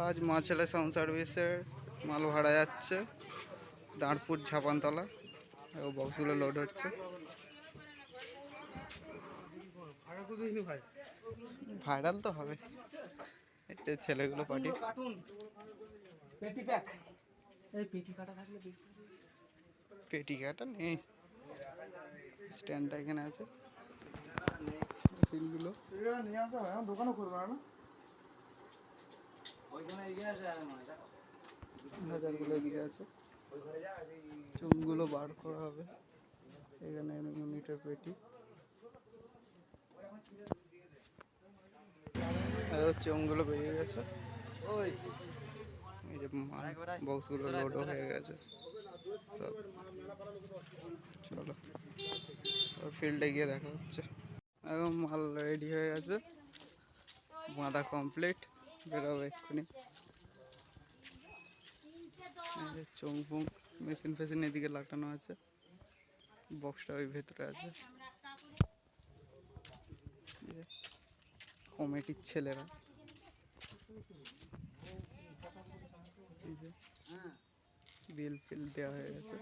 আজ মা ছেলে সাউন্ড সার্ভিসের মাল ভাড়া যাচ্ছে। দাঁড়পুর ঝাপানতলা ও বক্সগুলো লোড হচ্ছে। ভাইরাল তো হবে। এতে ছেলেগুলো পেটি প্যাক এই পেটি কাটা থাকলে পেটি পেটি কাটা নেই। স্ট্যান্ডটা এখানে আছে। ফিলগুলো নিয়ে আসা হয় দোকানও করব না। হাজারগুলো এদিকে আছে। চুমগুলো বার করা হবে। এখানে ইউনিটের পেটি। চোঙগুলো বেরিয়ে গেছে। এই যে বক্সগুলো লোডও হয়ে গেছে। চলো ফিল্ডে গিয়ে দেখা হচ্ছে। এখন মাল রেডি হয়ে গেছে। বাঁধা কমপ্লিট বেরোবে এক্ষুনি। চোং ফোং মেশিন ফেসিন এদিকে লাগানো আছে। বক্সটা ওই ভেতরে আছে। কমিটির ছেলেরা। বিল ফিল দেওয়া হয়ে গেছে।